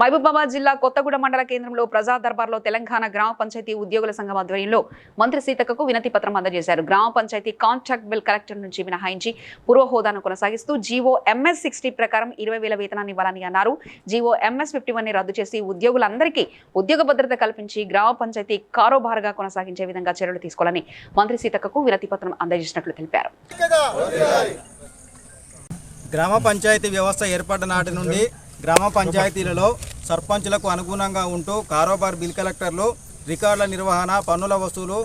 మహబూబాబాద్ జిల్లా కొత్తగూడ మండల కేంద్రంలో ప్రజా దర్బార్లో తెలంగాణ గ్రామ పంచాయతీ ఉద్యోగుల సంఘం ఆధ్వర్యంలో మంత్రి సీతక్కకు వినతి పత్రం అందజేశారు. గ్రామ పంచాయతీ కాంట్రాక్ట్ బిల్ కలెక్టర్ నుంచి మినహాయించి పూర్వ హోదాను కొనసాగిస్తూ జీవో ఎంఎస్ సిక్స్టీ ప్రకారం ఇరవై వేల వేతనాన్ని ఇవ్వాలని అన్నారు. జీవో ఎంఎస్ ఫిఫ్టీ వన్ని రద్దు చేసి ఉద్యోగులందరికీ ఉద్యోగ భద్రత కల్పించి గ్రామ పంచాయతీ కారోబారుగా కొనసాగించే విధంగా చర్యలు తీసుకోవాలని మంత్రి సీతక్కకు వినతి పత్రం అందజేసినట్లు తెలిపారు. గ్రామ పంచాయతీ వ్యవస్థ ఏర్పడ్డ నాటి నుండి గ్రామ పంచాయతీలలో సర్పంచులకు అనుగుణంగా ఉంటూ కారోబార్ బిల్ కలెక్టర్లు రికార్డుల నిర్వహణ పన్నుల వసూలు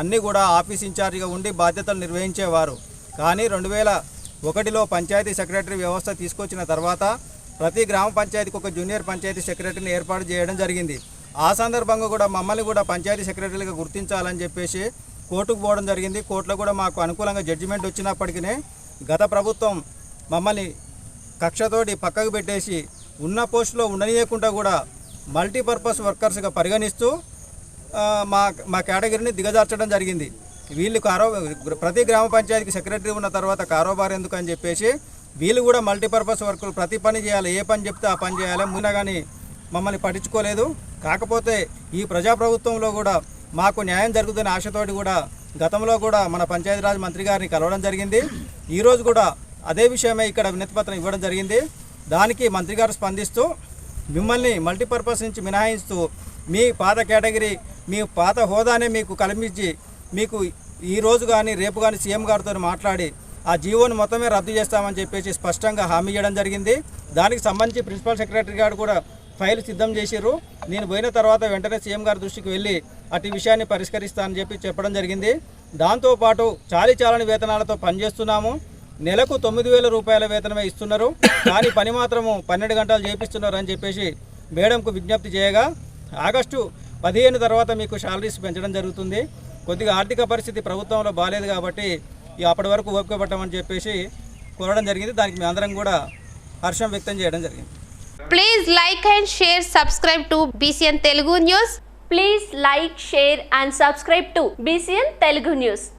అన్నీ కూడా ఆఫీస్ ఇన్ఛార్జిగా ఉండి బాధ్యతలు నిర్వహించేవారు. కానీ రెండు వేల ఒకటిలో పంచాయతీ సెక్రటరీ వ్యవస్థ తీసుకొచ్చిన తర్వాత ప్రతి గ్రామ పంచాయతీకి ఒక జూనియర్ పంచాయతీ సెక్రటరీని ఏర్పాటు చేయడం జరిగింది. ఆ సందర్భంగా కూడా మమ్మల్ని కూడా పంచాయతీ సెక్రటరీలుగా గుర్తించాలని చెప్పేసి కోర్టుకు పోవడం జరిగింది. కోర్టులో కూడా మాకు అనుకూలంగా జడ్జిమెంట్ వచ్చినప్పటికీ గత ప్రభుత్వం మమ్మల్ని కక్షతోటి పక్కకు పెట్టేసి ఉన్న పోస్టులో ఉండనీయకుండా కూడా మల్టీపర్పస్ వర్కర్స్గా పరిగణిస్తూ మా మా కేటగిరీని దిగజార్చడం జరిగింది. వీళ్ళు కారో ప్రతి గ్రామ పంచాయతీకి సెక్రటరీ ఉన్న తర్వాత కారోబార్ ఎందుకు అని చెప్పేసి వీళ్ళు కూడా మల్టీపర్పస్ వర్కులు ప్రతి పని చేయాలి ఏ పని చెప్తే ఆ పని చేయాలి ముందు కానీ మమ్మల్ని పట్టించుకోలేదు. కాకపోతే ఈ ప్రజాప్రభుత్వంలో కూడా మాకు న్యాయం జరుగుతున్న ఆశతోటి కూడా గతంలో కూడా మన పంచాయతీరాజ్ మంత్రి గారిని కలవడం జరిగింది. ఈరోజు కూడా అదే విషయమే ఇక్కడ వినతిపత్రం ఇవ్వడం జరిగింది. దానికి మంత్రి గారు స్పందిస్తూ మిమ్మల్ని మల్టీపర్పస్ నుంచి మినహాయిస్తూ మీ పాత కేటగిరీ మీ పాత హోదానే మీకు కల్పించి మీకు ఈ రోజు కానీ రేపు కానీ సీఎం గారితో మాట్లాడి ఆ జీవోని మొత్తమే రద్దు చేస్తామని చెప్పేసి స్పష్టంగా హామీ ఇవ్వడం జరిగింది. దానికి సంబంధించి ప్రిన్సిపల్ సెక్రటరీ గారు కూడా ఫైల్ సిద్ధం చేసిర్రు. నేను పోయిన తర్వాత వెంటనే సీఎం గారి దృష్టికి వెళ్ళి అటు విషయాన్ని పరిష్కరిస్తానని చెప్పి చెప్పడం జరిగింది. దాంతోపాటు చాలీ చాలని వేతనాలతో పనిచేస్తున్నాము. నెలకు తొమ్మిది వేల రూపాయల వేతనమే ఇస్తున్నారు. కానీ పని మాత్రము పన్నెండు గంటలు చేపిస్తున్నారు అని చెప్పేసి మేడంకు విజ్ఞప్తి చేయగా ఆగస్టు పదిహేను తర్వాత మీకు శాలరీస్ పెంచడం జరుగుతుంది. కొద్దిగా ఆర్థిక పరిస్థితి ప్రభుత్వంలో బాగాలేదు కాబట్టి అప్పటి వరకు ఓపిక పట్టమని చెప్పేసి కోరడం జరిగింది. దానికి మేము అందరం కూడా హర్షం వ్యక్తం చేయడం జరిగింది. Please like and share subscribe to BCN Telugu news please like share and subscribe to BCN Telugu news